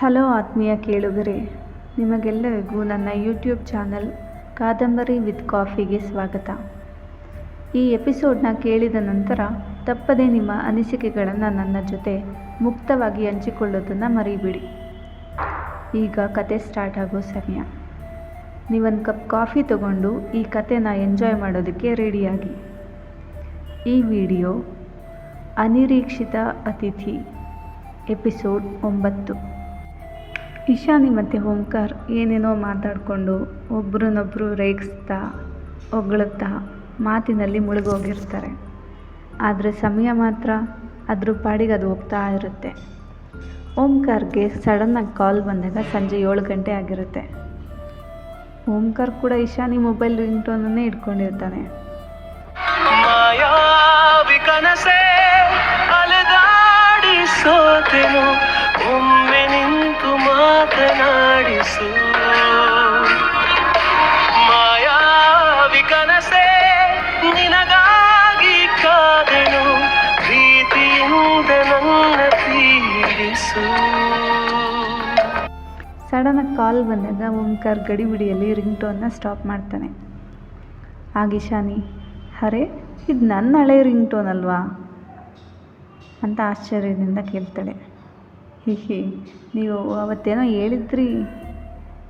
Hello ಆತ್ಮೀಯ ಕೇಳುಗರೆ, ನಿಮಗೆಲ್ಲರಿಗೂ ನನ್ನ ಯೂಟ್ಯೂಬ್ ಚಾನಲ್ ಕಾದಂಬರಿ ವಿತ್ ಕಾಫಿಗೆ ಸ್ವಾಗತ. ಈ ಎಪಿಸೋಡ್ನ ಕೇಳಿದ ನಂತರ ತಪ್ಪದೇ ನಿಮ್ಮ ಅನಿಸಿಕೆಗಳನ್ನು ನನ್ನ ಜೊತೆ ಮುಕ್ತವಾಗಿ ಹಂಚಿಕೊಳ್ಳೋದನ್ನು ಮರಿಬಿಡಿ. ಈಗ ಕತೆ ಸ್ಟಾರ್ಟ್ ಆಗೋ ಸಮಯ. ನೀವೊಂದು ಕಪ್ ಕಾಫಿ ತಗೊಂಡು ಈ ಕತೆನ ಎಂಜಾಯ್ ಮಾಡೋದಕ್ಕೆ ರೆಡಿಯಾಗಿ ಈ ವಿಡಿಯೋ ಅನಿರೀಕ್ಷಿತ ಅತಿಥಿ ಎಪಿಸೋಡ್ ಒಂಬತ್ತು. ಇಶಾನಿ ಮತ್ತು ಓಂಕಾರ್ ಏನೇನೋ ಮಾತಾಡಿಕೊಂಡು ಒಬ್ರನ್ನೊಬ್ಬರು ರೇಗಿಸ್ತಾ, ಹೊಗಳುತ್ತಾ ಮಾತಿನಲ್ಲಿ ಮುಳುಗೋಗಿರ್ತಾರೆ. ಆದರೆ ಸಮಯ ಮಾತ್ರ ಅದ್ರ ಪಾಡಿಗೆ ಅದು ಹೋಗ್ತಾ ಇರುತ್ತೆ. ಓಂಕಾರ್ಗೆ ಸಡನ್ನಾಗಿ ಕಾಲ್ ಬಂದಾಗ ಸಂಜೆ ಏಳು ಗಂಟೆ ಆಗಿರುತ್ತೆ. ಓಂಕಾರ್ ಕೂಡ ಇಶಾನಿ ಮೊಬೈಲ್ ರಿಂಗ್ ಟೋನನ್ನೇ ಇಟ್ಕೊಂಡಿರ್ತಾನೆ ಕನಸೆ ಅಲೆದಾಡಿ ಸೋತೆನು ಸಡನ್ನಾಗಿ ಕಾಲ್ ಬಂದಾಗ ಓಂಕಾರ್ ಗಡಿಬಿಡಿಯಲ್ಲಿ ರಿಂಗ್ ಟೋನ್ನ ಸ್ಟಾಪ್ ಮಾಡ್ತಾನೆ. ಆಗ ಇಶಾನಿ ಅರೆ, ಇದು ನನ್ನ ಹಳೆ ರಿಂಗ್ ಟೋನ್ ಅಲ್ವಾ? ಅಂತ ಆಶ್ಚರ್ಯದಿಂದ ಕೇಳ್ತಾಳೆ. ಹಿ ನೀವು ಅವತ್ತೇನೋ ಹೇಳಿದ್ರಿ?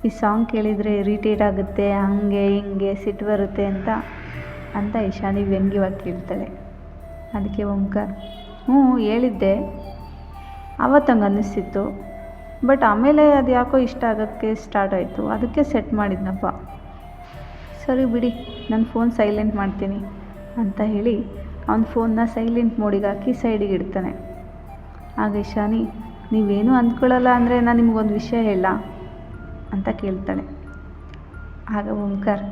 ಈ ಸಾಂಗ್ ಕೇಳಿದರೆ ಇರಿಟೇಟ್ ಆಗುತ್ತೆ, ಹಂಗೆ ಹಿಂಗೆ ಸಿಟ್ಟು ಬರುತ್ತೆ ಅಂತ ಅಂತ ಇಶಾನಿ ವ್ಯಂಗ್ಯವಾಗಿ ಕೇಳ್ತಾಳೆ. ಅದಕ್ಕೆ ಓಂಕಾರ್, ಹ್ಞೂ, ಹೇಳಿದ್ದೆ. ಅವತ್ತಂಗೆ ಅನ್ನಿಸ್ತಿತ್ತು. ಬಟ್ ಆಮೇಲೆ ಅದು ಯಾಕೋ ಇಷ್ಟ ಆಗೋಕ್ಕೆ ಸ್ಟಾರ್ಟ್ ಆಯಿತು. ಅದಕ್ಕೆ ಸೆಟ್ ಮಾಡಿದ್ನಪ್ಪ. ಸರಿ ಬಿಡಿ ನನ್ನ ಫೋನ್ ಸೈಲೆಂಟ್ ಮಾಡ್ತೀನಿ ಅಂತ ಹೇಳಿ ಅವನ ಫೋನ್ನ ಸೈಲೆಂಟ್ ಮೋಡಿಗೆ ಹಾಕಿ ಸೈಡಿಗೆ ಇಡ್ತಾನೆ. ಆಗ ಇಶಾನಿ ನೀವೇನು ಅಂದ್ಕೊಳ್ಳಲ್ಲ ಅಂದರೆ ನಾನು ನಿಮಗೊಂದು ವಿಷಯ ಹೇಳ ಅಂತ ಕೇಳ್ತಾಳೆ. ಆಗ ಓಂಕಾರ್,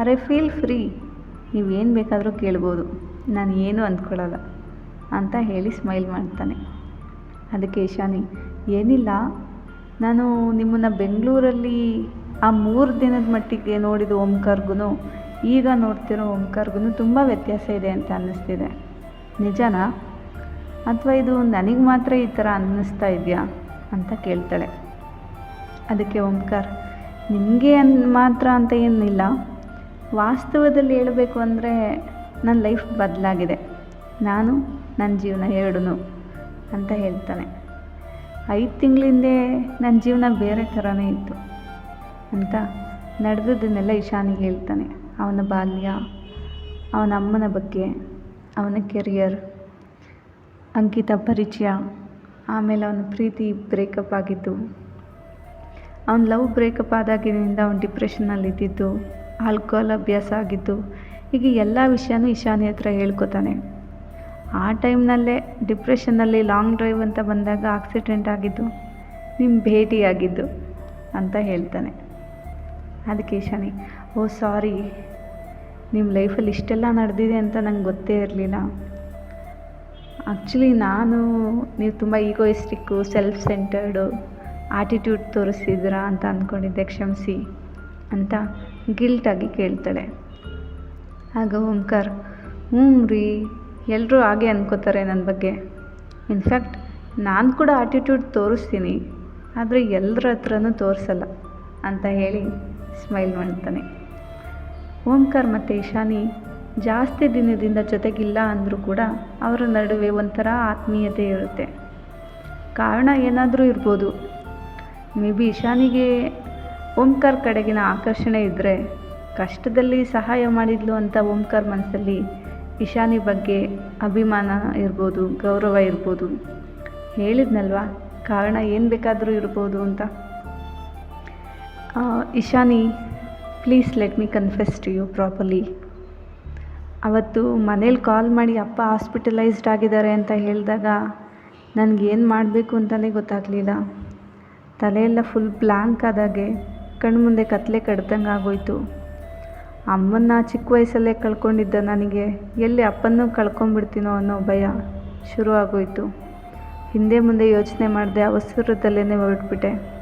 ಅರೆ ಫೀಲ್ ಫ್ರೀ ನೀವೇನು ಬೇಕಾದರೂ ಕೇಳ್ಬೋದು. ನಾನು ಏನು ಅಂದ್ಕೊಳ್ಳಲ್ಲ ಅಂತ ಹೇಳಿ ಸ್ಮೈಲ್ ಮಾಡ್ತಾನೆ. ಅದಕ್ಕೆ ಇಶಾನಿ ಏನಿಲ್ಲ ನಾನು ನಿಮ್ಮನ್ನು ಬೆಂಗಳೂರಲ್ಲಿ ಆ ಮೂರು ದಿನದ ಮಟ್ಟಿಗೆ ನೋಡಿದ ಓಂಕಾರ್ಗೂ ಈಗ ನೋಡ್ತಿರೋ ಓಂಕಾರ್ಗೂ ತುಂಬ ವ್ಯತ್ಯಾಸ ಇದೆ ಅಂತ ಅನ್ನಿಸ್ತಿದೆ. ನಿಜನಾ? ಅಥವಾ ಇದು ನನಗೆ ಮಾತ್ರ ಈ ಥರ ಅನ್ನಿಸ್ತಾ ಇದೆಯಾ ಅಂತ ಕೇಳ್ತಾಳೆ. ಅದಕ್ಕೆ ಓಂಕಾರ್, ನಿಮಗೆ ಅನ್ ಮಾತ್ರ ಅಂತ ಏನಿಲ್ಲ. ವಾಸ್ತವದಲ್ಲಿ ಹೇಳಬೇಕು ಅಂದರೆ ನನ್ನ ಲೈಫ್ ಬದಲಾಗಿದೆ. ನಾನು ನನ್ನ ಜೀವನ ಎರಡೂ ಅಂತ ಹೇಳ್ತಾನೆ ಐದು ತಿಂಗಳಿಂದೆ ನನ್ನ ಜೀವನ ಬೇರೆ ಥರನೇ ಇತ್ತು ಅಂತ ನಡೆದದ್ದನ್ನೆಲ್ಲ ಇಶಾನಿಗೆ ಹೇಳ್ತಾನೆ. ಅವನ ಬಾಲ್ಯ, ಅವನ ಅಮ್ಮನ ಬಗ್ಗೆ, ಅವನ ಕೆರಿಯರ್, ಅಂಕಿತ ಪರಿಚಯ, ಆಮೇಲೆ ಅವನ ಪ್ರೀತಿ ಬ್ರೇಕಪ್ ಆಗಿದ್ದು, ಅವನ ಲವ್ ಬ್ರೇಕಪ್ ಆದಾಗಿನಿಂದ ಅವನು ಡಿಪ್ರೆಷನಲ್ಲಿ ಇದ್ದಿದ್ದು, ಆಲ್ಕೋಹಾಲ್ ಅಭ್ಯಾಸ ಆಗಿದ್ದು, ಹೀಗೆ ಎಲ್ಲ ವಿಷಯನೂ ಇಶಾನಿ ಹತ್ರ ಹೇಳ್ಕೊತಾನೆ. ಆ ಟೈಮ್ನಲ್ಲೇ ಡಿಪ್ರೆಷನ್ನಲ್ಲಿ ಲಾಂಗ್ ಡ್ರೈವ್ ಅಂತ ಬಂದಾಗ ಆಕ್ಸಿಡೆಂಟ್ ಆಗಿದ್ದು ನಿಮ್ಮ ಭೇಟಿಯಾಗಿದ್ದು ಅಂತ ಹೇಳ್ತಾನೆ. ಅದಕ್ಕೆ ಶನಿ, ಓ ಸಾರಿ ನಿಮ್ಮ ಲೈಫಲ್ಲಿ ಇಷ್ಟೆಲ್ಲ ನಡೆದಿದೆ ಅಂತ ನಂಗೆ ಗೊತ್ತೇ ಇರಲಿಲ್ಲ. ಆ್ಯಕ್ಚುಲಿ ನಾನು, ನೀವು ತುಂಬ ಈಗೋಯಿಸ್ಟಿಕ್ಕು ಸೆಲ್ಫ್ ಸೆಂಟರ್ಡು ಆಟಿಟ್ಯೂಡ್ ತೋರಿಸಿದ್ರಾ ಅಂತ ಅಂದ್ಕೊಂಡಿದ್ದೆ, ಕ್ಷಮಿಸಿ ಅಂತ ಗಿಲ್ಟಾಗಿ ಕೇಳ್ತಾಳೆ. ಆಗ ಓಂಕಾರ್, ಹ್ಞೂ ರೀ ಎಲ್ಲರೂ ಹಾಗೆ ಅಂದ್ಕೋತಾರೆ ನನ್ನ ಬಗ್ಗೆ. ಇನ್ಫ್ಯಾಕ್ಟ್ ನಾನು ಕೂಡ ಆಟಿಟ್ಯೂಡ್ ತೋರಿಸ್ತೀನಿ, ಆದರೆ ಎಲ್ಲರ ಹತ್ರನೂ ತೋರಿಸಲ್ಲ ಅಂತ ಹೇಳಿ ಸ್ಮೈಲ್ ಮಾಡ್ತಾನೆ. ಓಂಕಾರ್ ಮತ್ತು ಇಶಾನಿ ಜಾಸ್ತಿ ದಿನದಿಂದ ಜೊತೆಗಿಲ್ಲ ಅಂದರೂ ಕೂಡ ಅವರ ನಡುವೆ ಒಂಥರ ಆತ್ಮೀಯತೆ ಇರುತ್ತೆ. ಕಾರಣ ಏನಾದರೂ ಇರ್ಬೋದು. ಮೇ ಬಿ ಇಶಾನಿಗೆ ಓಂಕಾರ್ ಕಡೆಗಿನ ಆಕರ್ಷಣೆ ಇದ್ದರೆ ಕಷ್ಟದಲ್ಲಿ ಸಹಾಯ ಮಾಡಿದ್ಲು ಅಂತ ಓಂಕಾರ್ ಮನಸ್ಸಲ್ಲಿ ಇಶಾನಿ ಬಗ್ಗೆ ಅಭಿಮಾನ ಇರ್ಬೋದು, ಗೌರವ ಇರ್ಬೋದು. ಹೇಳಿದ್ನಲ್ವ? ಕಾರಣ ಏನು ಬೇಕಾದರೂ ಇರ್ಬೋದು ಅಂತ. Ishani please let me confess to you properly ಅವತ್ತು ಮನೇಲಿ ಕಾಲ್ ಮಾಡಿ ಅಪ್ಪ ಹಾಸ್ಪಿಟಲೈಸ್ಡ್ ಆಗಿದ್ದಾರೆ ಅಂತ ಹೇಳಿದಾಗ ನನಗೇನು ಮಾಡಬೇಕು ಅಂತಲೇ ಗೊತ್ತಾಗಲಿಲ್ಲ. ತಲೆಯೆಲ್ಲ ಫುಲ್ ಬ್ಲ್ಯಾಂಕ್ ಆದಾಗೆ, ಕಣ್ಮುಂದೆ ಕತ್ತಲೆ ಕಡ್ದಂಗೆ ಆಗೋಯ್ತು. ಅಮ್ಮನ್ನ ಚಿಕ್ಕ ವಯಸ್ಸಲ್ಲೇ ಕಳ್ಕೊಂಡಿದ್ದ ನನಗೆ, ಎಲ್ಲಿ ಅಪ್ಪನ್ನು ಕಳ್ಕೊಂಡ್ಬಿಡ್ತೀನೋ ಅನ್ನೋ ಭಯ ಶುರು ಆಗೋಯಿತು ಹಿಂದೆ ಮುಂದೆ ಯೋಚನೆ ಮಾಡಿದೆ ಅವಸರದಲ್ಲೇ ಹೊರಟ್ಬಿಟ್ಟೆ.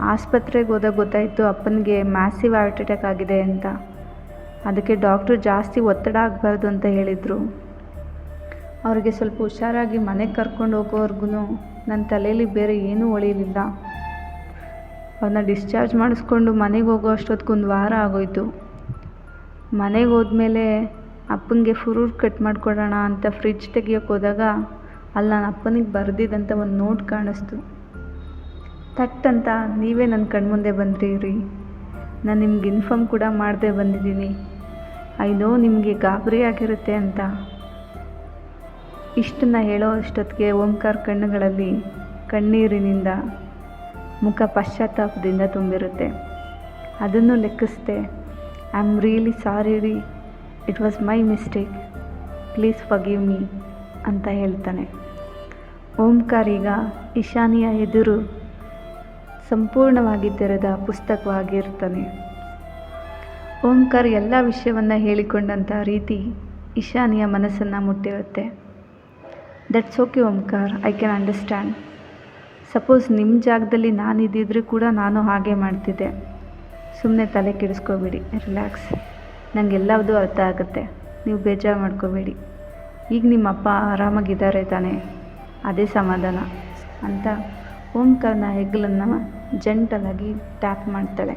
ಆಸ್ಪತ್ರೆಗೆ ಹೋದಾಗ ಗೊತ್ತಾಯಿತು ಅಪ್ಪನಿಗೆ ಮ್ಯಾಸಿವ್ ಹಾರ್ಟ್ ಅಟ್ಯಾಕ್ ಆಗಿದೆ ಅಂತ. ಅದಕ್ಕೆ ಡಾಕ್ಟ್ರು ಜಾಸ್ತಿ ಒತ್ತಡ ಆಗಬಾರ್ದು ಅಂತ ಹೇಳಿದರು. ಅವ್ರಿಗೆ ಸ್ವಲ್ಪ ಹುಷಾರಾಗಿ ಮನೆಗೆ ಕರ್ಕೊಂಡು ಹೋಗೋವರೆಗೂ ನನ್ನ ತಲೆಯಲ್ಲಿ ಬೇರೆ ಏನೂ ಒಳಿಯಲಿಲ್ಲ ಅವ್ರನ್ನ ಡಿಸ್ಚಾರ್ಜ್ ಮಾಡಿಸ್ಕೊಂಡು ಮನೆಗೆ ಹೋಗೋ ಅಷ್ಟೊತ್ತಿಗೆ ಒಂದು ವಾರ ಆಗೋಯ್ತು. ಮನೆಗೆ ಹೋದ್ಮೇಲೆ ಅಪ್ಪನಿಗೆ ಫ್ರೂಟ್ ಕಟ್ ಮಾಡಿಕೊಡೋಣ ಅಂತ ಫ್ರಿಜ್ ತೆಗಿಯೋಕೆ ಹೋದಾಗ ಅಲ್ಲಿ ನನ್ನ ಅಪ್ಪನಿಗೆ ಬರೆದಿದ್ದಂಥ ಒಂದು ನೋಟ್ ಕಾಣಿಸ್ತು. ಥಟ್ ಅಂತ, ನೀವೇ ನನ್ನ ಕಣ್ಮುಂದೆ ಬಂದ್ರಿ ರೀ ನಾನು ನಿಮ್ಗೆ ಇನ್ಫಾರ್ಮ್ ಕೂಡ ಮಾಡದೆ ಬಂದಿದ್ದೀನಿ. ಐ ನೋ ನಿಮಗೆ ಗಾಬರಿ ಆಗಿರುತ್ತೆ ಅಂತ. ಇಷ್ಟನ್ನು ಹೇಳೋ ಅಷ್ಟೊತ್ತಿಗೆ ಓಂಕಾರ ಕಣ್ಣುಗಳಲ್ಲಿ ಕಣ್ಣೀರಿನಿಂದ ಮುಖ ಪಶ್ಚಾತ್ತಾಪದಿಂದ ತುಂಬಿರುತ್ತೆ. ಅದನ್ನು ಲೆಕ್ಕಿಸ್ದೆ ಐ ಆಮ್ ರಿಯಲಿ ಸಾರಿ ರೀ it was my mistake please forgive me ಅಂತ ಹೇಳ್ತಾನೆ. ಓಂಕಾರ್ ಈಗ ಇಶಾನಿಯ ಎದುರು ಸಂಪೂರ್ಣವಾಗಿ ತೆರೆದ ಪುಸ್ತಕವಾಗಿರ್ತಾನೆ. ಓಂಕಾರ್ ಎಲ್ಲ ವಿಷಯವನ್ನು ಹೇಳಿಕೊಂಡಂಥ ರೀತಿ ಇಶಾನಿಯ ಮನಸ್ಸನ್ನು ಮುಟ್ಟಿರುತ್ತೆ that's okay Omkar. I can understand suppose ನಿಮ್ಮ ಜಾಗದಲ್ಲಿ ನಾನಿದ್ದಿದ್ರೆ ಕೂಡ ನಾನು ಹಾಗೆ ಮಾಡ್ತಿದ್ದೆ. ಸುಮ್ಮನೆ ತಲೆ ಕೆಡಿಸ್ಕೋಬೇಡಿ ರಿಲ್ಯಾಕ್ಸ್ ನನಗೆಲ್ಲವೂ ಅರ್ಥ ಆಗುತ್ತೆ. ನೀವು ಬೇಜಾರು ಮಾಡ್ಕೋಬೇಡಿ. ಈಗ ನಿಮ್ಮ ಅಪ್ಪ ಆರಾಮಾಗಿದ್ದಾರೆ ತಾನೇ? ಅದೇ ಸಮಾಧಾನ. ಅಂತ ಓಂಕಾರನ ಹೆಗ್ಲನ್ನು ಜಂಟಲಾಗಿ ಟ್ಯಾಪ್ ಮಾಡ್ತಾಳೆ.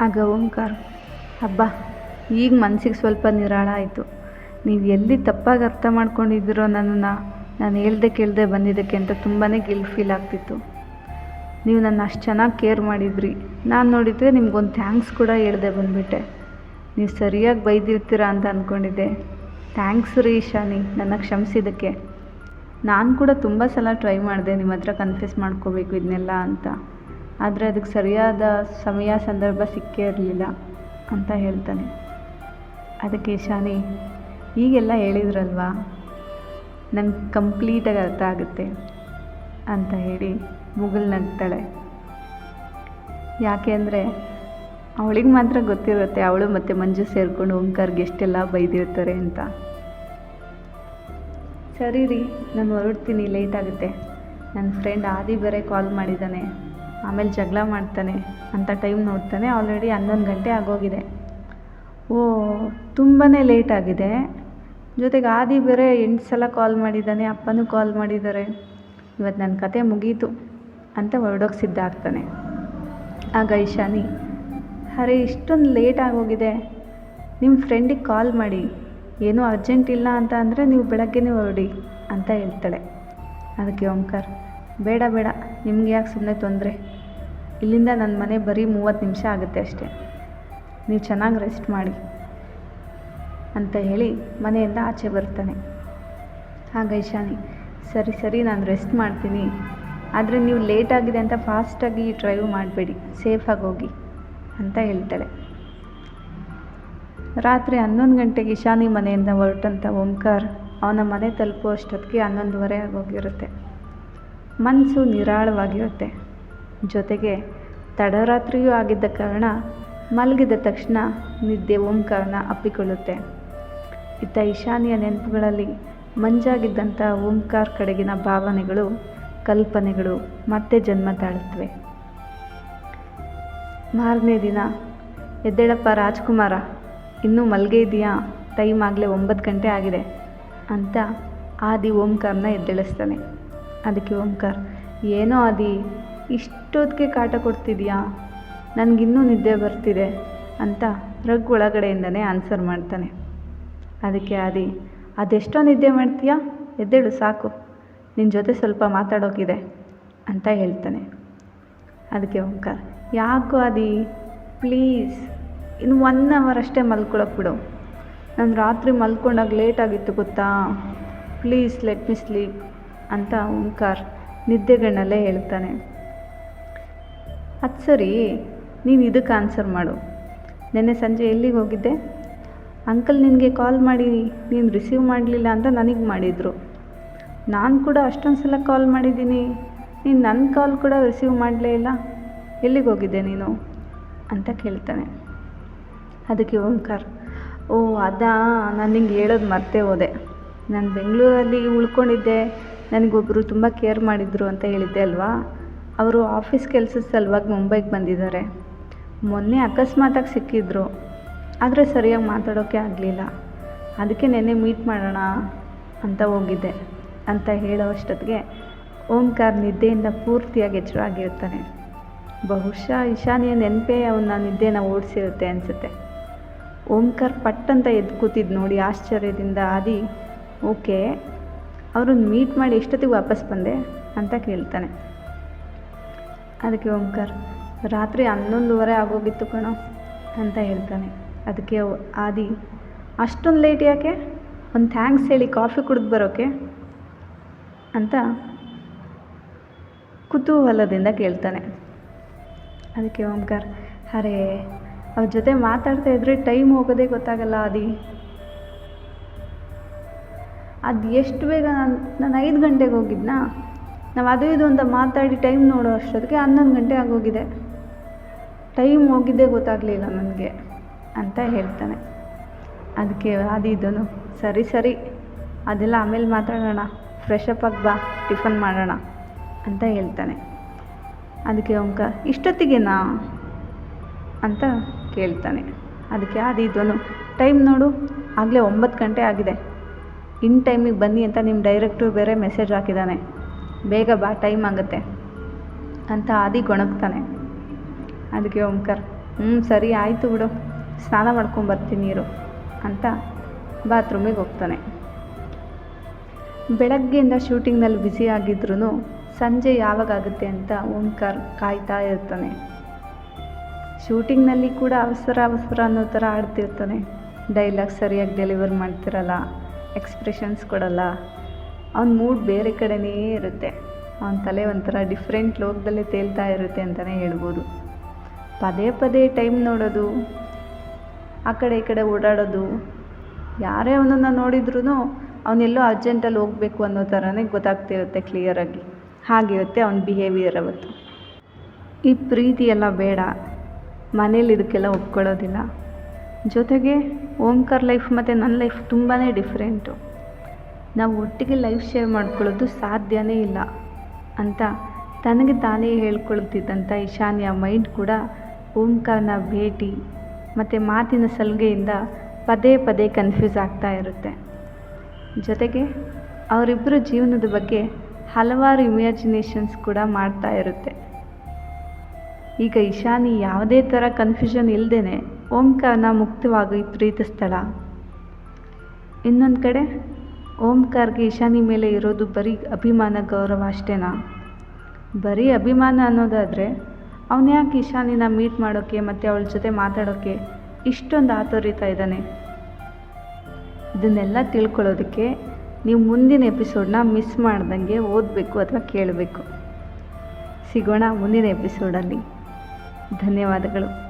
ಆಗ ಓಂಕಾರ್ ಹಬ್ಬ ಈಗ ಮನಸ್ಸಿಗೆ ಸ್ವಲ್ಪ ನಿರಾಳ ಆಯಿತು. ನೀವು ಎಲ್ಲಿ ತಪ್ಪಾಗಿ ಅರ್ಥ ಮಾಡ್ಕೊಂಡಿದ್ದೀರೋ ನನ್ನನ್ನು? ನಾನು ಹೇಳ್ದೆ ಕೇಳದೆ ಬಂದಿದ್ದಕ್ಕೆ ಅಂತ ತುಂಬಾ ಗಿಲ್ ಫೀಲ್ ಆಗ್ತಿತ್ತು. ನೀವು ನನ್ನ ಅಷ್ಟು ಚೆನ್ನಾಗಿ ಕೇರ್ ಮಾಡಿದ್ರಿ. ನಾನು ನೋಡಿದರೆ ನಿಮ್ಗೊಂದು ಥ್ಯಾಂಕ್ಸ್ ಕೂಡ ಹೇಳ್ದೆ ಬಂದುಬಿಟ್ಟೆ. ನೀವು ಸರಿಯಾಗಿ ಬೈದಿರ್ತೀರ ಅಂತ ಅಂದ್ಕೊಂಡಿದ್ದೆ ಥ್ಯಾಂಕ್ಸ್ ರೀ ಶಾನಿ ನನ್ನ ಕ್ಷಮಿಸಿದ್ದಕ್ಕೆ. ನಾನು ಕೂಡ ತುಂಬ ಸಲ ಟ್ರೈ ಮಾಡಿದೆ ನಿಮ್ಮ ಹತ್ರ ಕನ್ಫ್ಯೂಸ್ ಮಾಡ್ಕೋಬೇಕು ಇದನ್ನೆಲ್ಲ ಅಂತ. ಆದರೆ ಅದಕ್ಕೆ ಸರಿಯಾದ ಸಮಯ, ಸಂದರ್ಭ ಸಿಕ್ಕೇ ಇರಲಿಲ್ಲ ಅಂತ ಹೇಳ್ತಾನೆ. ಅದಕ್ಕೆ ಶಾನಿ ಈಗೆಲ್ಲ ಹೇಳಿದ್ರಲ್ವಾ? ನಂಗೆ ಕಂಪ್ಲೀಟಾಗಿ ಅರ್ಥ ಆಗುತ್ತೆ ಅಂತ ಹೇಳಿ ಮುಗುಲ್ ನಗ್ತಾಳೆ ಯಾಕೆ ಅಂದರೆ ಅವಳಿಗೆ ಮಾತ್ರ ಗೊತ್ತಿರುತ್ತೆ ಅವಳು ಮತ್ತು ಮಂಜು ಸೇರಿಕೊಂಡು ಓಂಕಾರ್ಗೆ ಎಷ್ಟೆಲ್ಲ ಬೈದಿರ್ತಾರೆ ಅಂತ. ಸರಿ ರೀ, ನಾನು ಹೊರಡ್ತೀನಿ ಲೇಟ್ ಆಗುತ್ತೆ. ನನ್ನ ಫ್ರೆಂಡ್ ಆದಿ ಬೇರೆ ಕಾಲ್ ಮಾಡಿದ್ದಾನೆ ಆಮೇಲೆ ಜಗಳ ಮಾಡ್ತಾನೆ. ಅಂತ ಟೈಮ್ ನೋಡ್ತಾನೆ ಆಲ್ರೆಡಿ ಹನ್ನೊಂದು ಗಂಟೆ ಆಗೋಗಿದೆ. ಓ ತುಂಬಾ ಲೇಟ್ ಆಗಿದೆ. ಜೊತೆಗೆ ಆದಿ ಬೇರೆ ಎಂಟು ಸಲ ಕಾಲ್ ಮಾಡಿದ್ದಾನೆ ಅಪ್ಪನೂ ಕಾಲ್ ಮಾಡಿದ್ದಾರೆ ಇವತ್ತು ನನ್ನ ಕತೆ ಮುಗೀತು ಅಂತ ಹೊರಡೋಕೆ ಸಿದ್ಧ ಆಗ್ತಾನೆ. ಆಗ ಇಶಾನಿ ಅರೆ, ಇಷ್ಟೊಂದು ಲೇಟ್ ಆಗೋಗಿದೆ. ನಿಮ್ಮ ಫ್ರೆಂಡಿಗೆ ಕಾಲ್ ಮಾಡಿ. ಏನೂ ಅರ್ಜೆಂಟ್ ಇಲ್ಲ ಅಂತ ಅಂದರೆ ನೀವು ಬೆಳಗ್ಗೆನೇ ಹೊರಡಿ, ಅಂತ ಹೇಳ್ತಾಳೆ. ಅದಕ್ಕೆ ಓಂಕಾರ್, ಬೇಡ ಬೇಡ, ನಿಮ್ಗೆ ಯಾಕೆ ಸುಮ್ಮನೆ ತೊಂದರೆ? ಇಲ್ಲಿಂದ ನನ್ನ ಮನೆ ಬರೀ ಮೂವತ್ತು ನಿಮಿಷ ಆಗುತ್ತೆ ಅಷ್ಟೇ. ನೀವು ಚೆನ್ನಾಗಿ ರೆಸ್ಟ್ ಮಾಡಿ, ಅಂತ ಹೇಳಿ ಮನೆಯಿಂದ ಆಚೆ ಬರ್ತಾನೆ. ಆಗ ಇಶಾನಿ ಸರಿ ಸರಿ, ನಾನು ರೆಸ್ಟ್ ಮಾಡ್ತೀನಿ. ಆದರೆ ನೀವು ಲೇಟ್ ಆಗಿದೆ ಅಂತ ಫಾಸ್ಟಾಗಿ ಡ್ರೈವ್ ಮಾಡಬೇಡಿ ಸೇಫಾಗಿ ಹೋಗಿ ಅಂತ ಹೇಳ್ತಾಳೆ ರಾತ್ರಿ ಹನ್ನೊಂದು ಗಂಟೆಗೆ ಇಶಾನಿ ಮನೆಯಿಂದ ಹೊರಟಂಥ ಓಂಕಾರ್ ಅವನ ಮನೆ ತಲುಪುವಷ್ಟೊತ್ತಿಗೆ ಹನ್ನೊಂದುವರೆ ಆಗೋಗಿರುತ್ತೆ. ಮನಸ್ಸು ನಿರಾಳವಾಗಿರುತ್ತೆ. ಜೊತೆಗೆ ತಡರಾತ್ರಿಯೂ ಆಗಿದ್ದ ಕಾರಣ ಮಲಗಿದ ತಕ್ಷಣ ನಿದ್ದೆ ಓಂಕಾರನ ಅಪ್ಪಿಕೊಳ್ಳುತ್ತೆ. ಇತ್ತ ಇಶಾನಿಯ ನೆನಪುಗಳಲ್ಲಿ ಮಂಜಾಗಿದ್ದಂಥ ಓಂಕಾರ್ ಕಡೆಗಿನ ಭಾವನೆಗಳು ಕಲ್ಪನೆಗಳು ಮತ್ತೆ ಜನ್ಮ ತಾಳುತ್ತವೆ ಮಾರನೇ ದಿನ ಎದ್ದೇಳಪ್ಪ ರಾಜ್ಕುಮಾರ, ಇನ್ನೂ ಮಲ್ಗೆ ಇದೆಯಾ? ಟೈಮ್ ಆಗಲೇ ಒಂಬತ್ತು ಗಂಟೆ ಆಗಿದೆ ಅಂತ ಆದಿ ಓಂಕಾರನ ಎದ್ದೇಳಿಸ್ತಾನೆ. ಅದಕ್ಕೆ ಓಂಕಾರ್, ಏನೋ ಆದಿ, ಇಷ್ಟೊತ್ತಿಗೆ ಕಾಟ ಕೊಡ್ತಿದ್ಯಾ? ನನಗಿನ್ನೂ ನಿದ್ದೆ ಬರ್ತಿದೆ ಅಂತ ರಗ್ ಒಳಗಡೆಯಿಂದನೇ ಆನ್ಸರ್ ಮಾಡ್ತಾನೆ. ಅದಕ್ಕೆ ಆದಿ, ಅದೆಷ್ಟೋ ನಿದ್ದೆ ಮಾಡ್ತೀಯಾ? ಎದ್ದೇಳು ಸಾಕು. ನಿನ್ನ ಜೊತೆ ಸ್ವಲ್ಪ ಮಾತಾಡೋಕ್ಕಿದೆ ಅಂತ ಹೇಳ್ತಾನೆ. ಅದಕ್ಕೆ ಓಂಕಾರ, ಯಾಕೋ ಅದಿ ಪ್ಲೀಸ್ ಇನ್ನು ಒನ್ ಅವರ್ ಅಷ್ಟೇ ಮಲ್ಕೊಳಕ್ಕೆ ಬಿಡು. ನಾನು ರಾತ್ರಿ ಮಲ್ಕೊಂಡಾಗ ಲೇಟ್ ಆಗಿತ್ತು ಗೊತ್ತಾ? ಪ್ಲೀಸ್ ಲೆಟ್ ಮಿ ಸ್ಲೀಪ್ ಅಂತ ಓಂಕಾರ್ ನಿದ್ದೆಗಣ್ಣಲ್ಲೇ ಹೇಳ್ತಾನೆ. ಅದು ಸರಿ, ನೀನು ಇದಕ್ಕೆ ಆನ್ಸರ್ ಮಾಡು. ನಿನ್ನೆ ಸಂಜೆ ಎಲ್ಲಿಗೆ ಹೋಗಿದ್ದೆ? ಅಂಕಲ್ ನಿನಗೆ ಕಾಲ್ ಮಾಡಿ ನೀನು ರಿಸೀವ್ ಮಾಡಲಿಲ್ಲ ಅಂತ ನನಗೆ ಮಾಡಿದರು. ನಾನು ಕೂಡ ಅಷ್ಟೊಂದು ಸಲ ಕಾಲ್ ಮಾಡಿದ್ದೀನಿ ನೀನು ನನ್ನ ಕಾಲ್ ಕೂಡ ರಿಸೀವ್ ಮಾಡಲೇ ಇಲ್ಲ. ಎಲ್ಲಿಗೆ ಹೋಗಿದ್ದೆ ನೀನು? ಅಂತ ಕೇಳ್ತಾನೆ. ಅದಕ್ಕೆ ಓಂಕಾರ್, ಓ, ಅದಾ, ನಾನು ನಿಂಗೆ ಹೇಳೋದು ಮರ್ತೇ ಹೋದೆ. ನಾನು ಬೆಂಗಳೂರಲ್ಲಿ ಉಳ್ಕೊಂಡಿದ್ದೆ. ನನಗೊಬ್ಬರು ತುಂಬ ಕೇರ್ ಮಾಡಿದರು ಅಂತ ಹೇಳಿದ್ದೆ ಅಲ್ವಾ? ಅವರು ಆಫೀಸ್ ಕೆಲಸದ ಸಲುವಾಗಿ ಮುಂಬೈಗೆ ಬಂದಿದ್ದಾರೆ. ಮೊನ್ನೆ ಅಕಸ್ಮಾತಾಗಿ ಸಿಕ್ಕಿದ್ರು. ಆದರೆ ಸರಿಯಾಗಿ ಮಾತಾಡೋಕ್ಕೆ ಆಗಲಿಲ್ಲ. ಅದಕ್ಕೆ ನೆನ್ನೆ ಮೀಟ್ ಮಾಡೋಣ ಅಂತ ಹೋಗಿದ್ದೆ. ಅಂತ ಹೇಳೋ ಅಷ್ಟೊತ್ತಿಗೆ ಓಂಕಾರ್ ನಿದ್ದೆಯಿಂದ ಪೂರ್ತಿಯಾಗಿ ಎಚ್ಚರಾಗಿರ್ತಾನೆ ಬಹುಶಃ ಈಶಾನ್ಯ ನೆನಪೇ ಅವನ್ನ ನಿದ್ದೆನ ಓಡಿಸಿರುತ್ತೆ ಅನಿಸುತ್ತೆ. ಓಂಕಾರ್ ಪಟ್ ಅಂತ ಎದ್ದು ಕೂತಿದ್ದು ನೋಡಿ ಆಶ್ಚರ್ಯದಿಂದ ಆದಿ, ಓಕೆ, ಅವ್ರನ್ನ ಮೀಟ್ ಮಾಡಿ ಎಷ್ಟೊತ್ತಿಗೆ ವಾಪಸ್ ಬಂದೆ? ಅಂತ ಕೇಳ್ತಾನೆ. ಅದಕ್ಕೆ ಓಂಕಾರ್, ರಾತ್ರಿ ಹನ್ನೊಂದುವರೆ ಆಗೋಗಿತ್ತು ಕಣೋ, ಅಂತ ಹೇಳ್ತಾನೆ. ಅದಕ್ಕೆ ಆದಿ, ಅಷ್ಟೊಂದು ಲೇಟ್ ಯಾಕೆ? ಒಂದು ಥ್ಯಾಂಕ್ಸ್ ಹೇಳಿ ಕಾಫಿ ಕುಡಿದು ಬರೋಕೆ? ಅಂತ ಕುತೂಹಲದಿಂದ ಕೇಳ್ತಾನೆ. ಅದಕ್ಕೆ ಓಂಕಾರ್, ಅರೇ, ಅವ್ರ ಜೊತೆ ಮಾತಾಡ್ತಾ ಇದ್ರೆ ಟೈಮ್ ಹೋಗೋದೇ ಗೊತ್ತಾಗಲ್ಲ ಆದಿ. ಅದು ಎಷ್ಟು ಬೇಗ ನಾನು ನಾನು ಐದು ಗಂಟೆಗೆ ಹೋಗಿದ್ನಾ? ನಾವು ಅದು ಇದು ಅಂತ ಮಾತಾಡಿ ಟೈಮ್ ನೋಡೋ ಅಷ್ಟೊತ್ತಿಗೆ ಹನ್ನೊಂದು ಗಂಟೆ ಆಗೋಗಿದೆ. ಟೈಮ್ ಹೋಗಿದ್ದೇ ಗೊತ್ತಾಗಲಿಲ್ಲ ನನಗೆ, ಅಂತ ಹೇಳ್ತಾನೆ. ಅದಕ್ಕೆ ಆದಿದ್ದನು ಸರಿ ಸರಿ, ಅದೆಲ್ಲ ಆಮೇಲೆ ಮಾತಾಡೋಣ. ಫ್ರೆಶ್ ಅಪ್ ಆಗಿ ಬಾ ಟಿಫನ್ ಮಾಡೋಣ ಅಂತ ಹೇಳ್ತಾನೆ. ಅದಕ್ಕೆ ಓಂಕ ಇಷ್ಟೊತ್ತಿಗೆನಾ? ಅಂತ ಕೇಳ್ತಾನೆ. ಅದಕ್ಕೆ ಆದಿದ್ದನು ಟೈಮ್ ನೋಡು, ಆಗಲೇ ಒಂಬತ್ತು ಗಂಟೆ ಆಗಿದೆ. ಇನ್ ಟೈಮಿಗೆ ಬನ್ನಿ ಅಂತ ನಿಮ್ಮ ಡೈರೆಕ್ಟ್ರು ಬೇರೆ ಮೆಸೇಜ್ ಹಾಕಿದ್ದಾನೆ ಬೇಗ ಬಾ ಟೈಮ್ ಆಗುತ್ತೆ. ಅಂತ ಆದಿ ಗೊಣಗ್ತಾನೆ ಅದಕ್ಕೆ ಓಂಕರ್ ಹ್ಞೂ ಸರಿ, ಆಯಿತು ಬಿಡು. ಸ್ನಾನ ಮಾಡ್ಕೊಂಬರ್ತೀನಿ ಇರು. ಅಂತ ಬಾತ್ರೂಮಿಗೆ ಹೋಗ್ತಾನೆ. ಬೆಳಗ್ಗೆಯಿಂದ ಶೂಟಿಂಗ್ನಲ್ಲಿ ಬ್ಯುಸಿ ಆಗಿದ್ರೂ ಸಂಜೆ ಯಾವಾಗ ಆಗುತ್ತೆ ಅಂತ ಓಂಕಾರ್ ಕಾಯ್ತಾ ಇರ್ತಾನೆ. ಶೂಟಿಂಗ್ನಲ್ಲಿ ಕೂಡ ಅವಸರ ಅವಸರ ಅನ್ನೋ ಥರ ಆಡ್ತಿರ್ತಾನೆ. ಡೈಲಾಗ್ ಸರಿಯಾಗಿ ಡೆಲಿವರ್ ಮಾಡ್ತಿರಲ್ಲ, ಎಕ್ಸ್ಪ್ರೆಷನ್ಸ್ ಕೊಡಲ್ಲ, ಅವ್ನ ಮೂಡ್ ಬೇರೆ ಕಡೆನೇ ಇರುತ್ತೆ. ಅವನ ತಲೆ ಒಂಥರ ಡಿಫ್ರೆಂಟ್ ಲೋಕದಲ್ಲೇ ತೇಲ್ತಾ ಇರುತ್ತೆ ಅಂತಲೇ ಹೇಳ್ಬೋದು. ಪದೇ ಪದೇ ಟೈಮ್ ನೋಡೋದು, ಆ ಕಡೆ ಈ ಕಡೆ ಓಡಾಡೋದು, ಯಾರೇ ಅವನನ್ನು ನೋಡಿದ್ರೂ ಅವನೆಲ್ಲೋ ಅರ್ಜೆಂಟಲ್ಲಿ ಹೋಗಬೇಕು ಅನ್ನೋ ಥರನೇ ಗೊತ್ತಾಗ್ತಿರುತ್ತೆ ಕ್ಲಿಯರಾಗಿ ಹಾಗಿರುತ್ತೆ ಅವನ ಬಿಹೇವಿಯರ್ ಅವತ್ತು. ಈ ಪ್ರೀತಿ ಎಲ್ಲ ಬೇಡ. ಮನೇಲಿ ಇದಕ್ಕೆಲ್ಲ ಒಪ್ಕೊಳ್ಳೋದಿಲ್ಲ. ಜೊತೆಗೆ ಓಂಕಾರ್ ಲೈಫ್ ಮತ್ತು ನನ್ನ ಲೈಫ್ ತುಂಬಾ ಡಿಫ್ರೆಂಟು ನಾವು ಒಟ್ಟಿಗೆ ಲೈಫ್ ಶೇರ್ ಮಾಡ್ಕೊಳ್ಳೋದು ಸಾಧ್ಯವೇ ಇಲ್ಲ ಅಂತ ತನಗೆ ತಾನೇ ಹೇಳ್ಕೊಳ್ತಿದ್ದಂಥ ಈಶಾನ್ಯ ಮೈಂಡ್ ಕೂಡ ಓಂಕಾರನ ಭೇಟಿ ಮತ್ತು ಮಾತಿನ ಸಲುಗೆಯಿಂದ ಪದೇ ಪದೇ ಕನ್ಫ್ಯೂಸ್ ಆಗ್ತಾ ಇರುತ್ತೆ. ಜೊತೆಗೆ ಅವರಿಬ್ಬರ ಜೀವನದ ಬಗ್ಗೆ ಹಲವಾರು ಇಮ್ಯಾಜಿನೇಷನ್ಸ್ ಕೂಡ ಮಾಡ್ತಾ ಇರುತ್ತೆ. ಈಗ ಇಶಾನಿ ಯಾವುದೇ ಥರ ಕನ್ಫ್ಯೂಷನ್ ಇಲ್ಲದೇ ಓಂಕಾರನ ಮುಕ್ತವಾಗಿ ಪ್ರೀತಿಸ್ತಾಳ. ಇನ್ನೊಂದು ಕಡೆ, ಓಂಕಾರ್ಗೆ ಇಶಾನಿ ಮೇಲೆ ಇರೋದು ಬರೀ ಅಭಿಮಾನ ಗೌರವ ಅಷ್ಟೇನಾ? ಬರೀ ಅಭಿಮಾನ ಅನ್ನೋದಾದರೆ ಅವನ್ಯಾಕೆ ಇಶಾನಿನ ಮೀಟ್ ಮಾಡೋಕ್ಕೆ ಮತ್ತು ಅವಳ ಜೊತೆ ಮಾತಾಡೋಕ್ಕೆ ಇಷ್ಟೊಂದು ಆತೋರಿತಾ ಇದ್ದಾನೆ. ಇದನ್ನೆಲ್ಲ ತಿಳ್ಕೊಳ್ಳೋದಕ್ಕೆ ನೀವು ಮುಂದಿನ ಎಪಿಸೋಡನ್ನ ಮಿಸ್ ಮಾಡ್ದಂಗೆ ಓದಬೇಕು ಅಥವಾ ಕೇಳಬೇಕು. ಸಿಗೋಣ ಮುಂದಿನ ಎಪಿಸೋಡಲ್ಲಿ. ಧನ್ಯವಾದಗಳು.